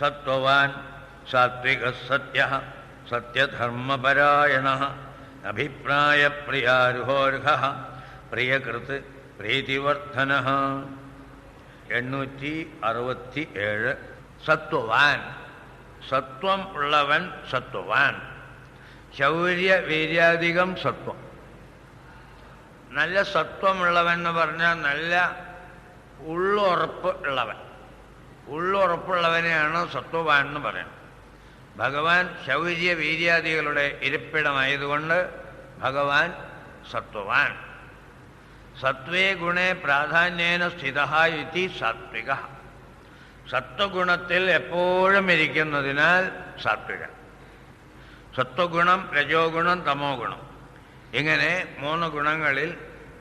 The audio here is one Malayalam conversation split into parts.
സത്വവാൻ സാത്വിക സത്യ സത്യധർമ്മപരായണ അഭിപ്രായ പ്രിയാരുഹോർഹ പ്രിയകൃത് പ്രീതിവർദ്ധന എണ്ണൂറ്റി അറുപത്തി ഏഴ് സത്വവാൻ. സത്വം ഉള്ളവൻ സത്വവാൻ. ശൗര്യ വീര്യാധികം സത്വം. നല്ല സത്വമുള്ളവൻ എന്ന് പറഞ്ഞാൽ നല്ല ഉള്ളുറപ്പ് ഉള്ളവൻ. ഉള്ളുറപ്പുള്ളവനെയാണ് സത്വവാൻ എന്ന് പറയുന്നത്. ഭഗവാൻ ശൗര്യ വീര്യാദികളുടെ ഇരിപ്പിടമായതുകൊണ്ട് ഭഗവാൻ സത്വവാൻ. സത്വേ ഗുണേ പ്രാധാന്യേന സ്ഥിത ഇതി സാത്വിക. സത്വഗുണത്തിൽ എപ്പോഴും ഇരിക്കുന്നതിനാൽ സാത്വിക. സത്വഗുണം രജോ ഗുണം തമോ ഗുണം ഇങ്ങനെ മൂന്ന് ഗുണങ്ങളിൽ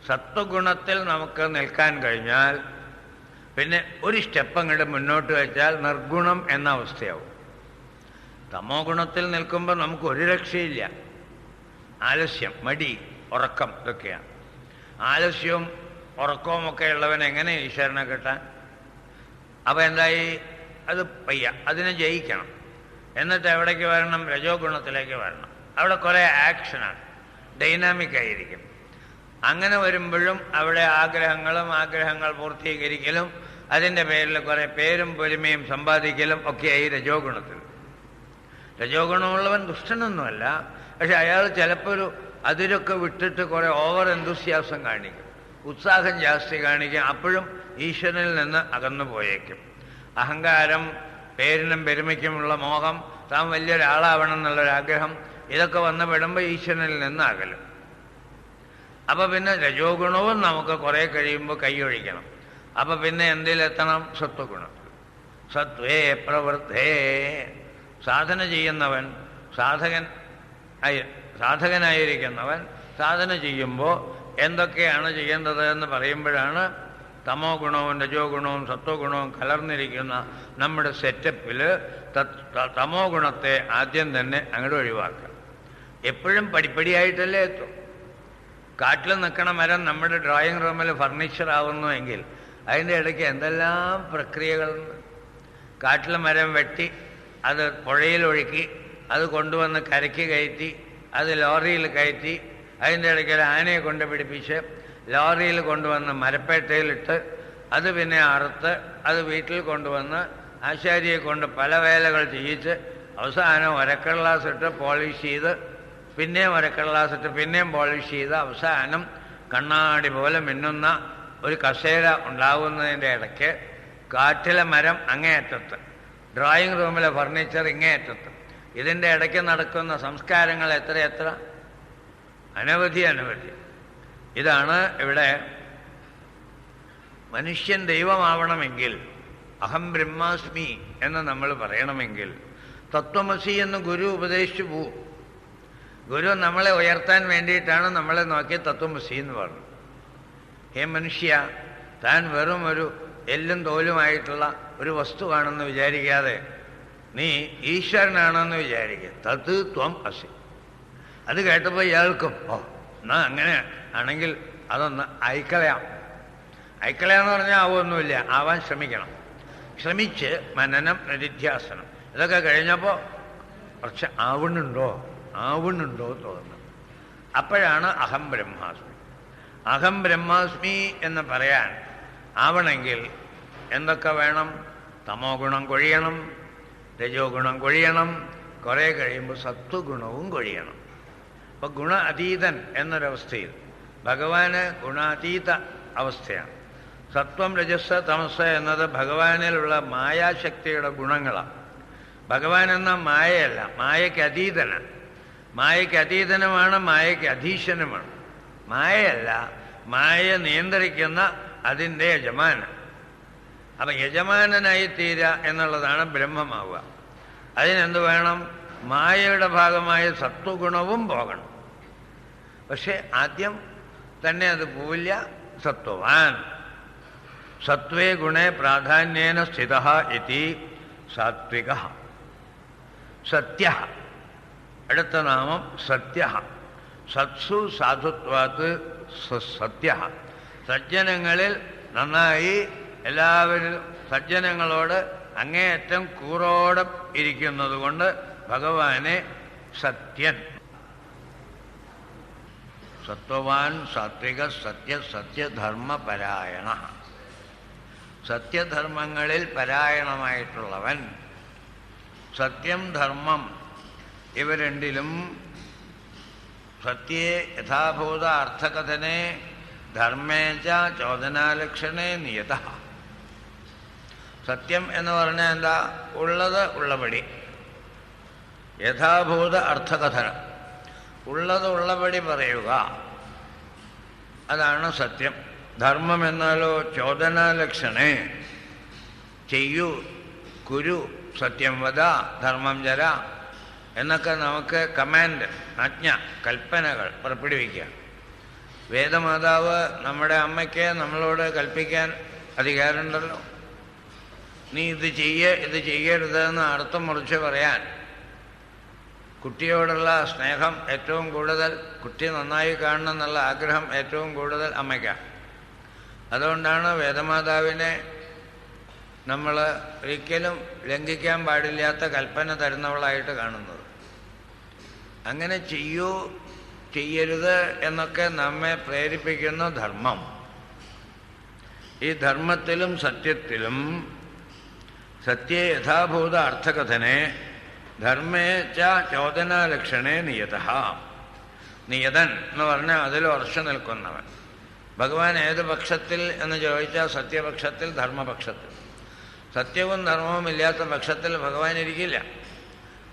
സത്വഗുണത്തിൽ നമുക്ക് നിൽക്കാൻ കഴിഞ്ഞാൽ പിന്നെ ഒരു സ്റ്റെപ്പ് അങ്ങോട്ട് മുന്നോട്ട് വെച്ചാൽ നിർഗുണം എന്ന അവസ്ഥയാവും. തമോ ഗുണത്തിൽ നിൽക്കുമ്പോൾ നമുക്ക് ഒരു രക്ഷയില്ല. ആലസ്യം മടി ഉറക്കം ഇതൊക്കെയാണ്. ആലസ്യവും ഉറക്കവും ഒക്കെ ഉള്ളവൻ എങ്ങനെ ഈശ്വരനെ കിട്ടാൻ? അപ്പം എന്തായി? അത് പയ്യ അതിനെ ജയിക്കണം. എന്നിട്ട് എവിടേക്ക് വരണം? രജോ ഗുണത്തിലേക്ക് വരണം. അവിടെ കുറേ ആക്ഷനാണ്. ഡൈനാമിക് ആയിരിക്കും. അങ്ങനെ വരുമ്പോഴും അവിടെ ആഗ്രഹങ്ങളും ആഗ്രഹങ്ങൾ പൂർത്തീകരിക്കലും അതിന്റെ പേരിൽ കുറേ പേരും പൊരുമയും സമ്പാദിക്കലും ഒക്കെയായി രജോ ഗുണത്തിൽ രജോ ഗുണമുള്ളവൻ ദുഷ്ടനൊന്നുമല്ല. പക്ഷെ അയാൾ ചിലപ്പോൾ ഒരു അതിരൊക്കെ വിട്ടിട്ട് കുറേ ഓവർ എന്തുസ്യാസം കാണിക്കും. ഉത്സാഹം ജാസ്തി കാണിക്കും. അപ്പോഴും ഈശ്വരനിൽ നിന്ന് അകന്നു പോയേക്കും. അഹങ്കാരം പേരിനും പെരുമയ്ക്കുമുള്ള മോഹം താൻ വലിയൊരാളാവണം എന്നുള്ളൊരാഗ്രഹം ഇതൊക്കെ വന്ന് പെടുമ്പോൾ ഈശ്വരനിൽ നിന്ന് അകലും. അപ്പോൾ പിന്നെ രജോ ഗുണവും നമുക്ക് കുറേ കഴിയുമ്പോൾ കൈയൊഴിക്കണം അപ്പൊ പിന്നെ എന്തിലെത്തണം സത്വഗുണം. സത്വേ പ്രവൃത്തേ സാധന ചെയ്യുന്നവൻ സാധകൻ ആയി സാധകനായിരിക്കുന്നവൻ സാധന ചെയ്യുമ്പോൾ എന്തൊക്കെയാണ് ചെയ്യേണ്ടത് എന്ന് പറയുമ്പോഴാണ് തമോ ഗുണവും രജോ ഗുണവും സത്വ ഗുണവും കലർന്നിരിക്കുന്ന നമ്മുടെ സെറ്റപ്പിൽ തമോ ഗുണത്തെ ആദ്യം തന്നെ അങ്ങോട്ട് ഒഴിവാക്കുക. എപ്പോഴും പടിപ്പടിയായിട്ടല്ലേ എത്തും. കാട്ടിൽ നിൽക്കണ മരം നമ്മുടെ ഡ്രോയിങ് റൂമിൽ ഫർണിച്ചർ ആവുന്നു എങ്കിൽ അതിന്റെ ഇടയ്ക്ക് എന്തെല്ലാം പ്രക്രിയകളുണ്ട് കാട്ടിലെ മരം വെട്ടി അത് പുഴയിൽ ഒഴുക്കി അത് കൊണ്ടുവന്ന് കരയ്ക്ക് കയറ്റി അത് ലോറിയിൽ കയറ്റി അതിന്റെ ഇടയ്ക്ക് ഒരു ആനയെ കൊണ്ട് പിടിപ്പിച്ച് ലോറിയിൽ കൊണ്ടുവന്ന് മരപ്പേട്ടയിലിട്ട് അത് പിന്നെ അറുത്ത് അത് വീട്ടിൽ കൊണ്ടുവന്ന് ആശാരിയെ കൊണ്ട് പല വേലകൾ ചെയ്യിച്ച് അവസാനം ഒരക്കടലാസ് ഇട്ട് പോളിഷ് ചെയ്ത് പിന്നെയും ഒരക്കടലാസ് ഇട്ട് പിന്നെയും പോളിഷ് ചെയ്ത് അവസാനം കണ്ണാടി പോലെ മിന്നുന്ന ഒരു കസേര ഉണ്ടാവുന്നതിന്റെ ഇടയ്ക്ക് കാറ്റിലെ മരം അങ്ങേയറ്റത്ത് ഡ്രോയിങ് റൂമിലെ ഫർണിച്ചർ ഇങ്ങേയറ്റത്ത്. ഇതിന്റെ ഇടയ്ക്ക് നടക്കുന്ന സംസ്കാരങ്ങൾ എത്ര എത്ര? അനവധി അനവധി. ഇതാണ് ഇവിടെ മനുഷ്യൻ ദൈവമാവണമെങ്കിൽ അഹം ബ്രഹ്മാസ്മി എന്ന് നമ്മൾ പറയണമെങ്കിൽ തത്വമസി എന്ന് ഗുരു ഉപദേശിച്ചു പോവും. ഗുരു നമ്മളെ ഉയർത്താൻ വേണ്ടിയിട്ടാണ് നമ്മളെ നോക്കി തത്വമസി എന്ന് പറഞ്ഞു. ഹേ മനുഷ്യ താൻ വെറും ഒരു എല്ലും തോലുമായിട്ടുള്ള ഒരു വസ്തുവാണെന്ന് വിചാരിക്കാതെ നീ ഈശ്വരനാണെന്ന് വിചാരിക്കുക തത് ത്വം അസി. അത് കേട്ടപ്പോൾ ഇയാൾക്കും ഓ എന്നാ അങ്ങനെ ആണെങ്കിൽ അതൊന്ന് അയക്കളയാം. അയക്കളയാന്ന് പറഞ്ഞാൽ ആവുമൊന്നുമില്ല ആവാൻ ശ്രമിക്കണം. ശ്രമിച്ച് മനനം നിരിധ്യാസനം ഇതൊക്കെ കഴിഞ്ഞപ്പോൾ കുറച്ച് ആവുന്നുണ്ടോ ആവുന്നുണ്ടോ തോന്നുന്നു. അപ്പോഴാണ് അഹം ബ്രഹ്മാസ്മി അഹം ബ്രഹ്മാസ്മി എന്ന് പറയാൻ ആവണമെങ്കിൽ എന്തൊക്കെ വേണം? തമോ ഗുണം കൊഴിയണം രജോ ഗുണം കൊഴിയണം കുറേ കഴിയുമ്പോൾ സത്വഗുണവും കൊഴിയണം. അപ്പൊ ഗുണ അതീതൻ എന്നൊരവസ്ഥയിൽ ഭഗവാന് ഗുണാതീത അവസ്ഥയാണ്. സത്വം രജസ് തമസ് എന്നത് ഭഗവാനിലുള്ള മായാശക്തിയുടെ ഗുണങ്ങളാണ് ഭഗവാൻ എന്ന മായയല്ല മായയ്ക്ക് അതീതനാണ്. മായയ്ക്ക് അതീതനുമാണ് മായയ്ക്ക് അധീശനുമാണ്. മായയല്ല മായ നിയന്ത്രിക്കുന്ന അതിന്റെ യജമാനൻ. അപ്പൊ യജമാനനായി തീരുക എന്നുള്ളതാണ് ബ്രഹ്മമാവുക. അതിനെന്ത് വേണം? മായയുടെ ഭാഗമായ സത്വഗുണവും പോകണം. പക്ഷെ ആദ്യം തന്നെ അത് പോവില്ല സത്വവാൻ. സത്വേ ഗുണേ പ്രാധാന്യേന സ്ഥിത ഇതി സാത്വിക. സത്യ. അടുത്ത നാമം സത്യ. സത്സു സാധുത്വാത്ത് സത്യ സജ്ജനങ്ങളിൽ നന്നായി എല്ലാവരും സജ്ജനങ്ങളോട് അങ്ങേയറ്റം കൂറോടെ ഇരിക്കുന്നത് കൊണ്ട് ഭഗവാനെ സത്യൻ. സത്വവാൻ സാത്വിക സത്യ സത്യധർമ്മ സത്യധർമ്മപരായണ സത്യധർമ്മങ്ങളിൽ പരായണമായിട്ടുള്ളവൻ സത്യം ധർമ്മം ഇവ രണ്ടിലും സത്യേ യഥാഭൂത അർത്ഥകഥനെ ധർമ്മേച്ച ചോദനാലക്ഷണേ നിയത സത്യം എന്ന് പറഞ്ഞാൽ എന്താ ഉള്ളത് ഉള്ളപടി യഥാഭൂത അർത്ഥകഥനം ഉള്ളത് ഉള്ളപടി പറയുക അതാണ് സത്യം ധർമ്മം എന്നാലോ ചോദനാലക്ഷണേ ചെയ്യൂ കുരു സത്യം വധ ധർമ്മം ജര എന്നൊക്കെ നമുക്ക് കമാൻഡ് ആജ്ഞ കൽപ്പനകൾ പുറപ്പെടുവിക്കുക. വേദമാതാവ് നമ്മുടെ അമ്മയ്ക്ക് നമ്മളോട് കൽപ്പിക്കാൻ അധികാരമുണ്ടല്ലോ. നീ ഇത് ചെയ്യ ഇത് ചെയ്യരുതെന്ന് അർത്ഥം മുറിച്ച് പറയാൻ കുട്ടിയോടുള്ള സ്നേഹം ഏറ്റവും കൂടുതൽ കുട്ടി നന്നായി കാണണം എന്നുള്ള ആഗ്രഹം ഏറ്റവും കൂടുതൽ അമ്മയ്ക്കാണ് അതുകൊണ്ടാണ് വേദമാതാവിനെ നമ്മൾ ഒരിക്കലും ലംഘിക്കാൻ പാടില്ലാത്ത കൽപ്പന തരുന്നവളായിട്ട് കാണുന്നത്. അങ്ങനെ ചെയ്യൂ ചെയ്യരുത് എന്നൊക്കെ നമ്മെ പ്രേരിപ്പിക്കുന്ന ധർമ്മം. ഈ ധർമ്മത്തിലും സത്യത്തിലും സത്യ യഥാഭൂത അർത്ഥകഥനെ ധർമ്മേ ച ചോദനാലക്ഷണേ നിയത. നിയതൻ എന്ന് പറഞ്ഞാൽ അതിൽ ഉറച്ചു നിൽക്കുന്നവൻ. ഭഗവാൻ ഏത് പക്ഷത്തിൽ എന്ന് ചോദിച്ചാൽ സത്യപക്ഷത്തിൽ ധർമ്മപക്ഷത്തിൽ. സത്യവും ധർമ്മവും ഇല്ലാത്ത പക്ഷത്തിൽ ഭഗവാൻ ഇരിക്കില്ല.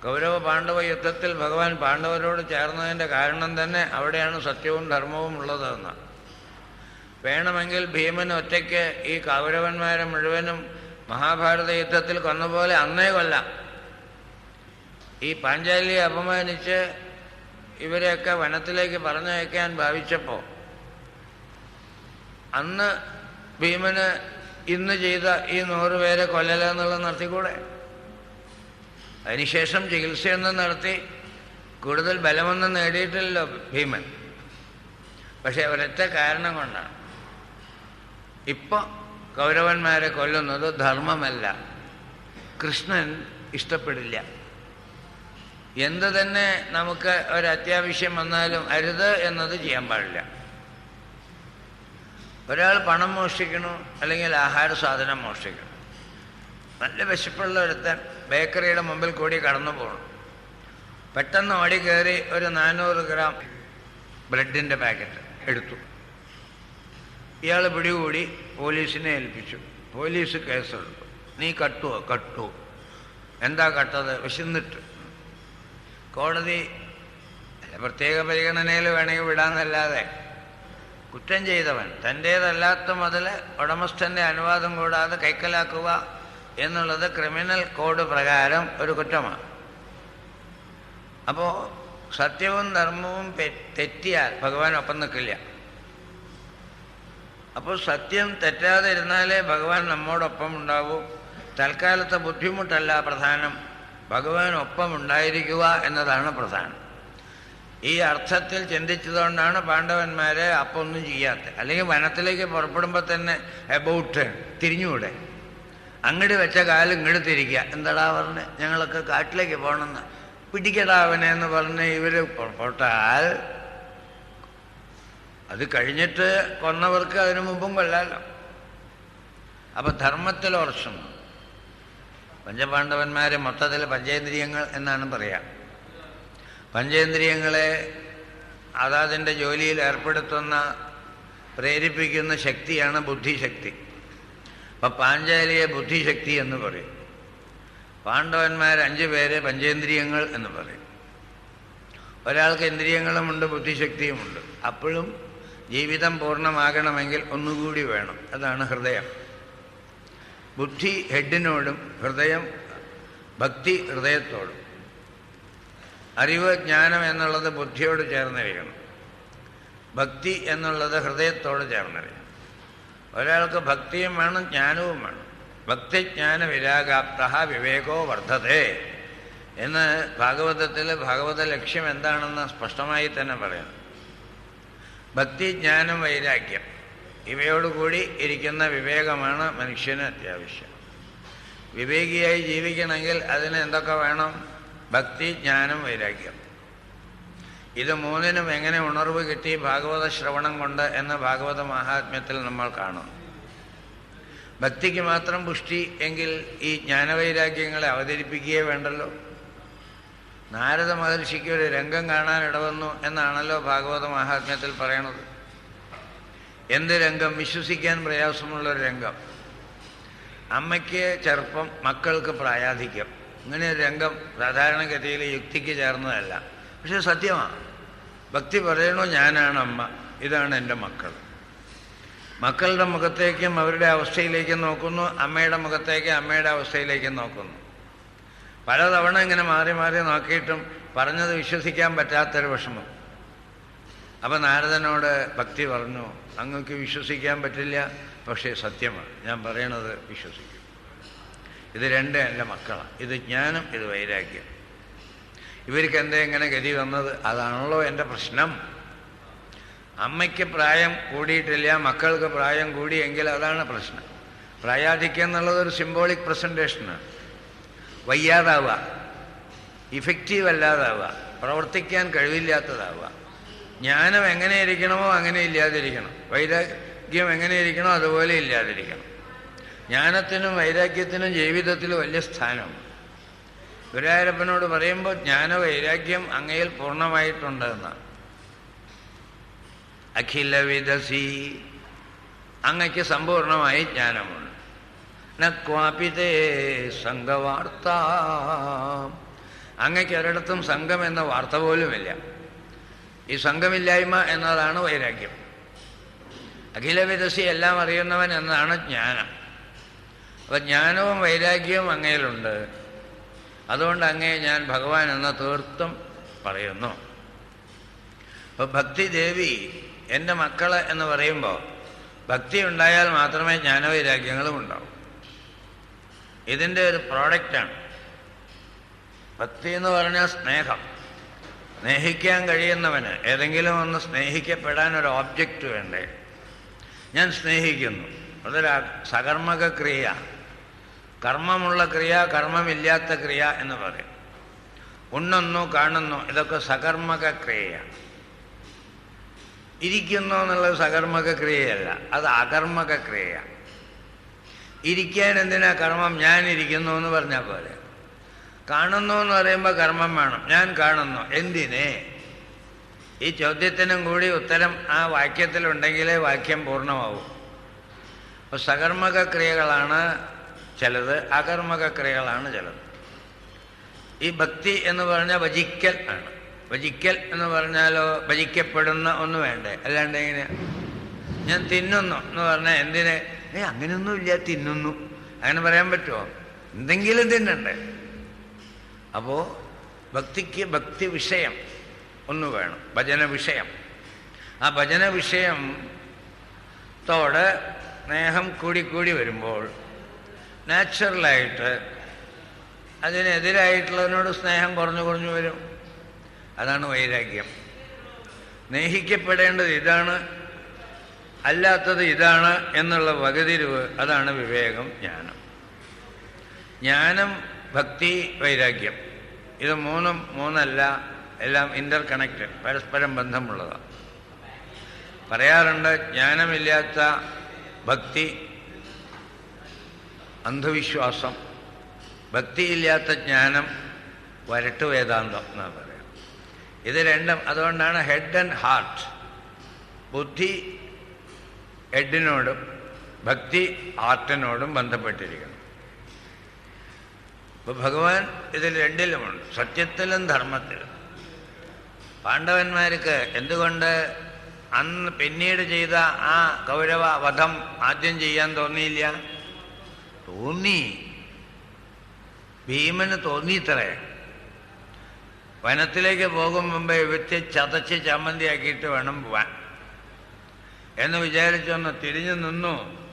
കൗരവ പാണ്ഡവ യുദ്ധത്തിൽ ഭഗവാൻ പാണ്ഡവരോട് ചേർന്നതിന്റെ കാരണം തന്നെ അവിടെയാണ് സത്യവും ധർമ്മവും ഉള്ളതെന്ന്. വേണമെങ്കിൽ ഭീമൻ ഒറ്റയ്ക്ക് ഈ കൗരവന്മാരെ മുഴുവനും മഹാഭാരത യുദ്ധത്തിൽ കൊന്നപോലെ അന്നേ കൊല്ലാം. ഈ പാഞ്ചാലിയെ അപമാനിച്ച് ഇവരെയൊക്കെ വനത്തിലേക്ക് പറഞ്ഞയക്കാൻ ഭാവിച്ചപ്പോൾ അന്ന് ഭീമന് ഇന്ന് ചെയ്ത ഈ നൂറുപേരെ കൊല്ലലെന്നുള്ളത് നടത്തിക്കൂടെ അതിനുശേഷം ചികിത്സയൊന്നും നടത്തി കൂടുതൽ ബലമൊന്നും നേടിയിട്ടില്ലല്ലോ ഭീമൻ. പക്ഷെ ഒരൊറ്റ കാരണം കൊണ്ടാണ്. ഇപ്പൊ കൗരവന്മാരെ കൊല്ലുന്നത് ധർമ്മമല്ല. കൃഷ്ണൻ ഇഷ്ടപ്പെടില്ല. എന്ത് തന്നെ നമുക്ക് ഒരു അത്യാവശ്യം വന്നാലും അരുത് എന്നത് ചെയ്യാൻ പാടില്ല. ഒരാൾ പണം മോഷ്ടിക്കണു അല്ലെങ്കിൽ ആഹാര സാധനം മോഷ്ടിക്കണം. നല്ല വിശപ്പുള്ള ഒരുത്തൻ ബേക്കറിയുടെ മുമ്പിൽ കൂടി കടന്നു പോകണം. പെട്ടെന്ന് ഓടി കയറി ഒരു നാനൂറ് ഗ്രാം ബ്രെഡിന്റെ പാക്കറ്റ് എടുത്തു. ഇയാൾ പിടികൂടി പോലീസിനെ ഏൽപ്പിച്ചു. പോലീസ് കേസെടുത്തു. നീ കട്ടുവോ? കട്ടു. എന്താ കട്ടത്? വിശന്നിട്ട്. കോടതി പ്രത്യേക പരിഗണനയിൽ വേണമെങ്കിൽ വിടാന്നല്ലാതെ കുറ്റം ചെയ്തവൻ തന്റേതല്ലാത്ത മുതൽ ഉടമസ്ഥന്റെ അനുവാദം കൂടാതെ കൈക്കലാക്കുക എന്നുള്ളത് ക്രിമിനൽ കോഡ് പ്രകാരം ഒരു കുറ്റമാണ്. അപ്പോൾ സത്യവും ധർമ്മവും തെറ്റിയാൽ ഭഗവാൻ ഒപ്പം നിൽക്കില്ല. അപ്പോൾ സത്യം തെറ്റാതെ ഇരുന്നാലേ ഭഗവാൻ നമ്മോടൊപ്പം ഉണ്ടാവൂ. തൽക്കാലത്തെ ബുദ്ധിമുട്ടല്ല പ്രധാനം. ഭഗവാൻ ഒപ്പം ഉണ്ടായിരിക്കുക എന്നതാണ് പ്രധാനം. ഈ അർത്ഥത്തിൽ ചിന്തിച്ചതുകൊണ്ടാണ് പാണ്ഡവന്മാരെ അപ്പൊന്നും ചെയ്യാത്തത്. അല്ലെങ്കിൽ വനത്തിലേക്ക് പുറപ്പെടുമ്പോൾ തന്നെ എബൌട്ട് തിരിഞ്ഞുകൂടെ? അങ്ങോട്ട് വെച്ച കാലം ഇങ്ങോട്ട് തിരിക്കുക. എന്താടാ പറഞ്ഞ്? ഞങ്ങളൊക്കെ കാട്ടിലേക്ക് പോകണമെന്ന് പിടിക്കടാ അവനെ എന്ന് പറഞ്ഞ് ഇവർ പുറപ്പെട്ടാൽ അത് കഴിഞ്ഞിട്ട് കൊന്നവർക്ക് അതിനു മുമ്പും കൊല്ലാലോ. അപ്പൊ ധർമ്മത്തിൽ ഉറച്ചും. പഞ്ചപാണ്ഡവന്മാരെ മൊത്തത്തിൽ പഞ്ചേന്ദ്രിയങ്ങൾ എന്നാണ് പറയാം. പഞ്ചേന്ദ്രിയങ്ങളെ അതാതിന്റെ ജോലിയിൽ ഏർപ്പെടുത്തുന്ന പ്രേരിപ്പിക്കുന്ന ശക്തിയാണ് ബുദ്ധിശക്തി. അപ്പം പാഞ്ചാലിയെ ബുദ്ധിശക്തി എന്ന് പറയും. പാണ്ഡവന്മാർ അഞ്ചു പേരെ പഞ്ചേന്ദ്രിയങ്ങൾ എന്ന് പറയും. ഒരാൾക്ക് ഇന്ദ്രിയങ്ങളുമുണ്ട് ബുദ്ധിശക്തിയുമുണ്ട്. അപ്പോഴും ജീവിതം പൂർണമാകണമെങ്കിൽ ഒന്നുകൂടി വേണം. അതാണ് ഹൃദയം. ബുദ്ധി ഹെഡിനോടും ഹൃദയം ഭക്തി ഹൃദയത്തോടും. അറിവ് ജ്ഞാനം എന്നുള്ളത് ബുദ്ധിയോട് ചേർന്നിരിക്കണം. ഭക്തി എന്നുള്ളത് ഹൃദയത്തോട് ചേർന്നിരിക്കണം. ഒരാൾക്ക് ഭക്തിയും വേണം ജ്ഞാനവും വേണം. ഭക്തിജ്ഞാന വിരാഗാപ്ത വിവേകോ വർദ്ധതേ. എന്ന് ഭാഗവതത്തിൽ ഭാഗവത ലക്ഷ്യം എന്താണെന്ന് സ്പഷ്ടമായി തന്നെ പറയാം ഭക്തി ജ്ഞാനം വൈരാഗ്യം. ഇവയോടുകൂടി ഇരിക്കുന്ന വിവേകമാണ് മനുഷ്യന് അത്യാവശ്യം. വിവേകിയായി ജീവിക്കണമെങ്കിൽ അതിന് എന്തൊക്കെ വേണം? ഭക്തി ജ്ഞാനം വൈരാഗ്യം. ഇത് മൂന്നിനും എങ്ങനെ ഉണർവ് കിട്ടി ഭാഗവത ശ്രവണം കൊണ്ട് എന്ന് ഭാഗവത മഹാത്മ്യത്തിൽ നമ്മൾ കാണും. ഭക്തിക്ക് മാത്രം പുഷ്ടി എങ്കിൽ ഈ ജ്ഞാനവൈരാഗ്യങ്ങളെ അവതരിപ്പിക്കുകയേ വേണ്ടല്ലോ. നാരദ മഹർഷിക്ക് ഒരു രംഗം കാണാൻ ഇടവന്നു എന്നാണല്ലോ ഭാഗവത മഹാത്മ്യത്തിൽ പറയണത്. എന്ത് രംഗം? വിശ്വസിക്കാൻ പ്രയാസമുള്ളൊരു രംഗം. അമ്മയ്ക്ക് ചെറുപ്പം മക്കൾക്ക് പ്രായാധിക്യം. ഇങ്ങനെ ഒരു രംഗം സാധാരണഗതിയിൽ യുക്തിക്ക് ചേർന്നതല്ല. പക്ഷെ സത്യമാണ് ഭക്തി പറയണോ ഞാനാണ് അമ്മ. ഇതാണ് എന്റെ മക്കൾ. മക്കളുടെ മുഖത്തേക്കും അവരുടെ അവസ്ഥയിലേക്കും നോക്കുന്നു. അമ്മയുടെ മുഖത്തേക്ക് അമ്മയുടെ അവസ്ഥയിലേക്കും നോക്കുന്നു. പലതവണ ഇങ്ങനെ മാറി മാറി നോക്കിയിട്ടും പറഞ്ഞത് വിശ്വസിക്കാൻ പറ്റാത്തൊരു വിഷമം. അപ്പം നാരദനോട് ഭക്തി പറഞ്ഞു. അങ്ങക്ക് വിശ്വസിക്കാൻ പറ്റില്ല. പക്ഷേ സത്യമാണ് ഞാൻ പറയണത് വിശ്വസിക്കും. ഇത് രണ്ട് എന്റെ മക്കളാണ് ഇത് ജ്ഞാനം ഇത് വൈരാഗ്യം. ഇവർക്ക് എന്താ എങ്ങനെ ഗതി വന്നത്? അതാണല്ലോ എന്റെ പ്രശ്നം. അമ്മയ്ക്ക് പ്രായം കൂടിയിട്ടില്ല മക്കൾക്ക് പ്രായം കൂടിയെങ്കിൽ അതാണ് പ്രശ്നം. പ്രായാധിക്യം എന്നുള്ളത് ഒരു സിംബോളിക് പ്രസന്റേഷനാണ് വയ്യാതാവുക ഇഫക്റ്റീവ് അല്ലാതാവുക പ്രവർത്തിക്കാൻ കഴിവില്ലാത്തതാവുക. ജ്ഞാനം എങ്ങനെ ഇരിക്കണമോ അങ്ങനെ ഇല്ലാതിരിക്കണം. വൈരാഗ്യം എങ്ങനെ ഇരിക്കണോ അതുപോലെ ഇല്ലാതിരിക്കണം. ജ്ഞാനത്തിനും വൈരാഗ്യത്തിനും ജീവിതത്തിൽ വലിയ സ്ഥാനം ഗുരുവായൂരപ്പനോട് പറയുമ്പോൾ ജ്ഞാന വൈരാഗ്യം അങ്ങയിൽ പൂർണമായിട്ടുണ്ട് എന്നാണ് അഖില വിദസി അങ്ങയ്ക്ക് സമ്പൂർണമായി ജ്ഞാനമുണ്ട്. നക്വാപിതേ സംഘവാർത്ത. അങ്ങയ്ക്ക് ഒരിടത്തും സംഘം എന്ന വാർത്ത പോലുമില്ല. ഈ സംഘമില്ലായ്മ എന്നതാണ് വൈരാഗ്യം. അഖിലവിദസി എല്ലാം അറിയുന്നവൻ എന്നതാണ് ജ്ഞാനം. അപ്പൊ ജ്ഞാനവും വൈരാഗ്യവും അങ്ങയിലുണ്ട്. അതുകൊണ്ട് അങ്ങേ ഞാൻ ഭഗവാൻ എന്ന തീർത്ഥം പറയുന്നു. അപ്പൊ ഭക്തി ദേവി എന്റെ മക്കൾ എന്ന് പറയുമ്പോൾ ഭക്തി ഉണ്ടായാൽ മാത്രമേ ജ്ഞാനവൈരാഗ്യങ്ങളും ഉണ്ടാവും. ഇതിന്റെ ഒരു പ്രോഡക്റ്റാണ് ഭക്തി എന്ന് പറഞ്ഞാൽ സ്നേഹം. സ്നേഹിക്കാൻ കഴിയുന്നവന് ഏതെങ്കിലും ഒന്ന് സ്നേഹിക്കപ്പെടാൻ ഒരു ഓബ്ജക്റ്റ് വേണ്ടേ? ഞാൻ സ്നേഹിക്കുന്നു. അതൊരു സകർമ്മക ക്രിയ കർമ്മമുള്ള ക്രിയ കർമ്മമില്ലാത്ത ക്രിയ എന്ന് പറയും. ഉണ്ണുന്നു കാണുന്നു ഇതൊക്കെ സകർമ്മക ക്രിയയാണ്. ഇരിക്കുന്നു എന്നുള്ളത് സകർമ്മക ക്രിയയല്ല അത് അകർമ്മക ക്രിയയാണ്. ഇരിക്കാൻ എന്തിനാ കർമ്മം? ഞാൻ ഇരിക്കുന്നു എന്ന് പറഞ്ഞാൽ പോലെ കാണുന്നു എന്ന് പറയുമ്പോൾ കർമ്മം വേണം. ഞാൻ കാണുന്നു. എന്തിനെ? ഈ ചോദ്യത്തിനും കൂടി ഉത്തരം ആ വാക്യത്തിലുണ്ടെങ്കിലേ വാക്യം പൂർണമാവും. അപ്പോൾ സകർമ്മക ക്രിയകളാണ് ചിലത് അകർമ്മക ക്രിയകളാണ് ചിലത്. ഈ ഭക്തി എന്ന് പറഞ്ഞാൽ ഭജിക്കൽ ആണ്. ഭജിക്കൽ എന്ന് പറഞ്ഞാലോ ഭജിക്കപ്പെടുന്ന ഒന്ന് വേണ്ടേ? അല്ലാണ്ട് എങ്ങനെയാ ഞാൻ തിന്നുന്നു എന്ന് പറഞ്ഞാൽ എന്തിനെ? ഏ അങ്ങനെയൊന്നുമില്ല തിന്നുന്നു. അങ്ങനെ പറയാൻ പറ്റുമോ? എന്തെങ്കിലും തിന്നണ്ടേ? അപ്പോൾ ഭക്തിക്ക് ഭക്തി വിഷയം ഒന്ന് വേണം ഭജന വിഷയം. ആ ഭജന വിഷയം തോടെ സ്നേഹം കൂടിക്കൂടി കൂടി വരുമ്പോൾ നാച്ചുറലായിട്ട് അതിനെതിരായിട്ടുള്ളതിനോട് സ്നേഹം കുറഞ്ഞു കുറഞ്ഞു വരും. അതാണ് വൈരാഗ്യം. സ്നേഹിക്കപ്പെടേണ്ടത് ഇതാണ് അല്ലാത്തത് ഇതാണ് എന്നുള്ള വകതിരിവ് അതാണ് വിവേകം ജ്ഞാനം. ജ്ഞാനം ഭക്തി വൈരാഗ്യം. ഇത് മൂന്നും മൂന്നല്ല എല്ലാം ഇന്റർ കണക്റ്റഡ് പരസ്പരം ബന്ധമുള്ളതാണ്. പറയാറുണ്ട് ജ്ഞാനമില്ലാത്ത ഭക്തി അന്ധവിശ്വാസം ഭക്തിയില്ലാത്ത ജ്ഞാനം വരട്ട് വേദാന്തം എന്നാ പറയാം. ഇത് രണ്ടും അതുകൊണ്ടാണ് ഹെഡ് ആൻഡ് ഹാർട്ട് ബുദ്ധി ഹെഡിനോടും ഭക്തി ഹാർട്ടിനോടും ബന്ധപ്പെട്ടിരിക്കണം ഇപ്പൊ ഭഗവാൻ ഇതിൽ രണ്ടിലുമുണ്ട്. സത്യത്തിലും ധർമ്മത്തിലും. പാണ്ഡവന്മാർക്ക് എന്തുകൊണ്ട് അന്ന് പിന്നീട് ചെയ്ത ആ കൗരവ വധം ആദ്യം ചെയ്യാൻ തോന്നിയില്ല? തോന്നി. ഭീമന് തോന്നിയിത്രേ. വനത്തിലേക്ക് പോകും മുമ്പേ വെച്ച് ചതച്ച് ചമ്മന്തിയാക്കിയിട്ട് വേണം പോവാൻ. എന്ന് വിചാരിച്ചൊന്ന് തിരിഞ്ഞു നിന്നു.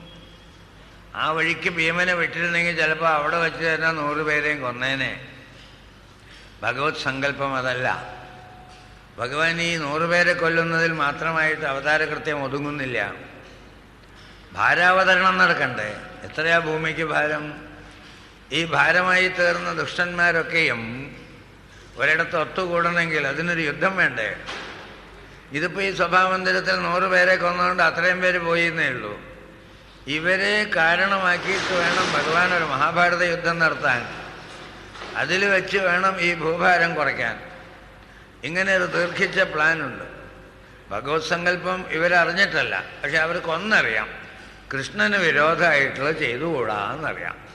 ആ വഴിക്ക് ഭീമനെ വിട്ടിരുന്നെങ്കിൽ ചിലപ്പോൾ അവിടെ വെച്ച് തന്നെ നൂറുപേരെയും കൊന്നേനെ. ഭഗവത് സങ്കല്പം അതല്ല. ഭഗവാൻ ഈ നൂറുപേരെ കൊല്ലുന്നതിൽ മാത്രമായിട്ട് അവതാരകൃത്യം ഒതുങ്ങുന്നില്ല. ഭാരാവതരണം നടക്കണ്ടേ? എത്രയാ ഭൂമിക്ക് ഭാരം? ഈ ഭാരമായി തീർന്ന ദുഷ്ടന്മാരൊക്കെയും ഒരിടത്ത് ഒത്തുകൂടണമെങ്കിൽ അതിനൊരു യുദ്ധം വേണ്ടേ? ഇതിപ്പോ ഈ സഭാമന്ദിരത്തിൽ നൂറ് പേരെ കൊന്നുകൊണ്ട് അത്രയും പേര് പോയി എന്നേ ഉള്ളൂ. ഇവരെ കാരണമാക്കിയിട്ട് വേണം ഭഗവാൻ ഒരു മഹാഭാരത യുദ്ധം നടത്താൻ. അതിൽ വെച്ച് വേണം ഈ ഭൂഭാരം കുറയ്ക്കാൻ. ഇങ്ങനെ ഒരു ദീർഘിച്ച പ്ലാനുണ്ട്. ഭഗവത് സങ്കല്പം ഇവരറിഞ്ഞിട്ടല്ല പക്ഷെ അവർക്ക് ഒന്നറിയാം കൃഷ്ണന് വിരോധമായിട്ടുള്ള ചെയ്തുകൂടാന്നറിയാം.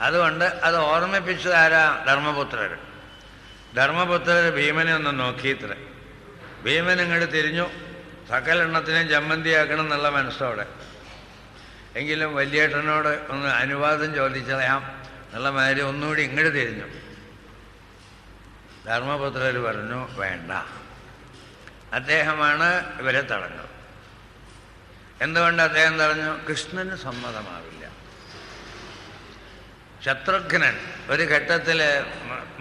അതുകൊണ്ട് അത് ഓർമ്മിപ്പിച്ചതാരാ? ധർമ്മപുത്രർ. ധർമ്മപുത്രർ ഭീമനെ ഒന്ന് നോക്കിയിത്ര. ഭീമൻ ഇങ്ങോട്ട് തിരിഞ്ഞു. സകലെണ്ണത്തിനെയും ജമ്മന്തിയാക്കണം എന്നുള്ള മനസ്സോടെ. എങ്കിലും വലിയേട്ടനോട് ഒന്ന് അനുവാദം ചോദിച്ചറിയാം എന്നുള്ള മാതിരി ഒന്നുകൂടി ഇങ്ങോട്ട് തിരിഞ്ഞു. ധർമ്മപുത്രർ പറഞ്ഞു വേണ്ട. അദ്ദേഹമാണ് ഇവരെ തടഞ്ഞത്. എന്തുകൊണ്ട് അദ്ദേഹം പറഞ്ഞു കൃഷ്ണന് സമ്മതമാവില്ല. ശത്രുഘ്നൻ ഒരു ഘട്ടത്തിൽ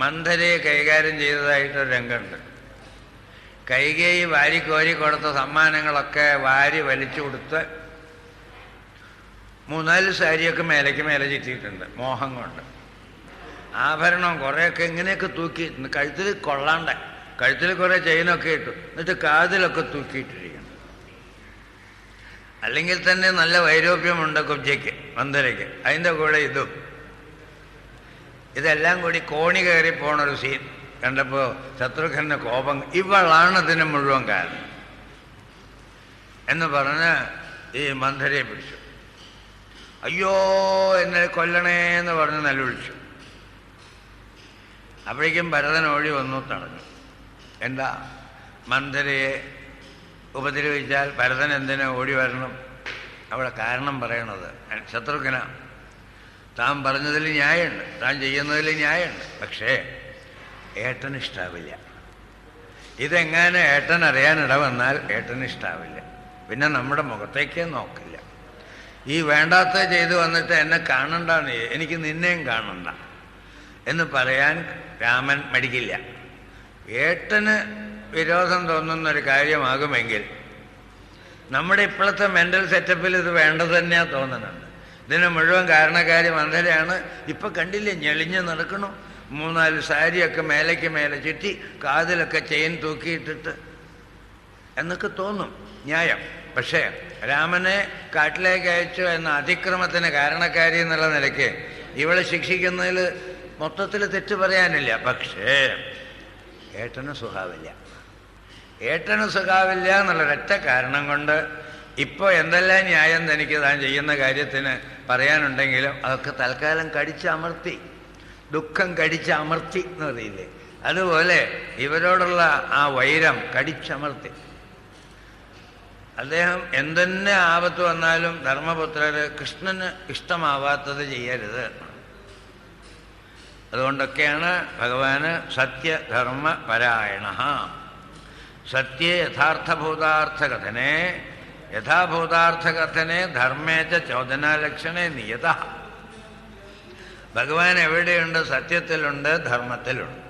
മന്ധരയെ കൈകാര്യം ചെയ്തതായിട്ടൊരു രംഗമുണ്ട്. കൈകേയി വാരിക്കോരി കൊടുത്ത സമ്മാനങ്ങളൊക്കെ വാരി വലിച്ചു കൊടുത്ത് മൂന്നാൽ സാരിയൊക്കെ മേലേക്ക് മേലെ ചുറ്റിയിട്ടുണ്ട് മോഹം കൊണ്ട്. ആഭരണം കുറേയൊക്കെ ഇങ്ങനെയൊക്കെ തൂക്കി കഴുത്തിൽ കൊള്ളാണ്ട കഴുത്തിൽ കുറേ ചെയിനൊക്കെ ഇട്ടു എന്നിട്ട് കാതിലൊക്കെ തൂക്കിയിട്ടിരിക്കണം അല്ലെങ്കിൽ തന്നെ നല്ല വൈരോപ്യമുണ്ട് കുബ്ജയ്ക്ക് മന്ദരയ്ക്ക്. അതിന്റെ കൂടെ ഇതും. ഇതെല്ലാം കൂടി കോണി കയറി പോണൊരു സീൻ കണ്ടപ്പോൾ ശത്രുഘ്നന്റെ കോപം ഇവളാണ് ഇതിന് മുഴുവൻ കാരണം. എന്ന് പറഞ്ഞ് ഈ മന്ധരയെ പിടിച്ചു. അയ്യോ എന്നെ കൊല്ലണേ എന്ന് പറഞ്ഞ് നിലവിളിച്ചു അപ്പോഴേക്കും ഭരതൻ ഓടി വന്നു തടഞ്ഞു. എന്താ? മന്ധരയെ ഉപദ്രവിച്ചാൽ ഭരതൻ എന്തിനാ ഓടി വരണം? അവിടെ കാരണം പറയണത്. ശത്രുഘ്ന. താൻ പറഞ്ഞതിൽ ന്യായമുണ്ട്. താൻ ചെയ്യുന്നതിൽ ന്യായമുണ്ട്. പക്ഷേ ഏട്ടൻ ഇഷ്ടാവില്ല ഇതെങ്ങനെ ഏട്ടൻ അറിയാനിട വന്നാൽ ഏട്ടൻ ഇഷ്ടാവില്ല പിന്നെ നമ്മുടെ മുഖത്തേക്ക് നോക്കില്ല. ഈ വേണ്ടാത്ത ചെയ്തു വന്നിട്ട് എന്നെ കാണണ്ട എനിക്ക് നിന്നെയും കാണണ്ട എന്ന് പറയാൻ രാമൻ മടിക്കില്ല. ഏട്ടന് വിരോധം തോന്നുന്ന ഒരു കാര്യമാകുമെങ്കിൽ നമ്മുടെ ഇപ്പോഴത്തെ മെന്റൽ സെറ്റപ്പിൽ ഇത് വേണ്ടത് തന്നെയാ തോന്നുന്നുണ്ട് ഇതിന് മുഴുവൻ കാരണക്കാരി മന്ധരയാണ് ഇപ്പൊ കണ്ടില്ലേ ഞെളിഞ്ഞ് നടക്കണു. മൂന്നാൽ സാരിയൊക്കെ മേലേക്ക് മേലെ ചുറ്റി കാതിലൊക്കെ ചെയിൻ തൂക്കിയിട്ടിട്ട്. എന്നൊക്കെ തോന്നും. ന്യായം. പക്ഷേ രാമനെ കാട്ടിലേക്ക് അയച്ചു എന്ന അതിക്രമത്തിന് കാരണക്കാരി എന്നുള്ള നിലയ്ക്ക് ഇവളെ ശിക്ഷിക്കുന്നതിൽ മൊത്തത്തിൽ തെറ്റ് പറയാനില്ല. പക്ഷേ ഏട്ടന് സുഖാവില്ല ഏട്ടന് സുഖാവില്ല എന്നുള്ളൊരൊറ്റ കാരണം കൊണ്ട് ഇപ്പോൾ എന്തെല്ലാം ന്യായം തനിക്ക് താൻ ചെയ്യുന്ന കാര്യത്തിന് പറയാനുണ്ടെങ്കിലും അതൊക്കെ തൽക്കാലം കടിച്ചമർത്തി ദുഃഖം കടിച്ചമർത്തി എന്ന് പറയില്ലേ? അതുപോലെ ഇവരോടുള്ള ആ വൈരം കടിച്ചമർത്തി. അദ്ദേഹം എന്തെന്നെ ആപത്ത് വന്നാലും ധർമ്മപുത്രര് കൃഷ്ണന് ഇഷ്ടമാവാത്തത് ചെയ്യരുത്. അതുകൊണ്ടൊക്കെയാണ് ഭഗവാന് സത്യധർമ്മ പരായണ. സത്യ യഥാർത്ഥഭൂതാർത്ഥകഥനെ യഥാഭൂതാർത്ഥകഥനെ ധർമ്മേച്ച ചോദനാലക്ഷണെ നിയത ഭഗവാൻ എവിടെയുണ്ട്? സത്യത്തിലുണ്ട് ധർമ്മത്തിലുണ്ട്।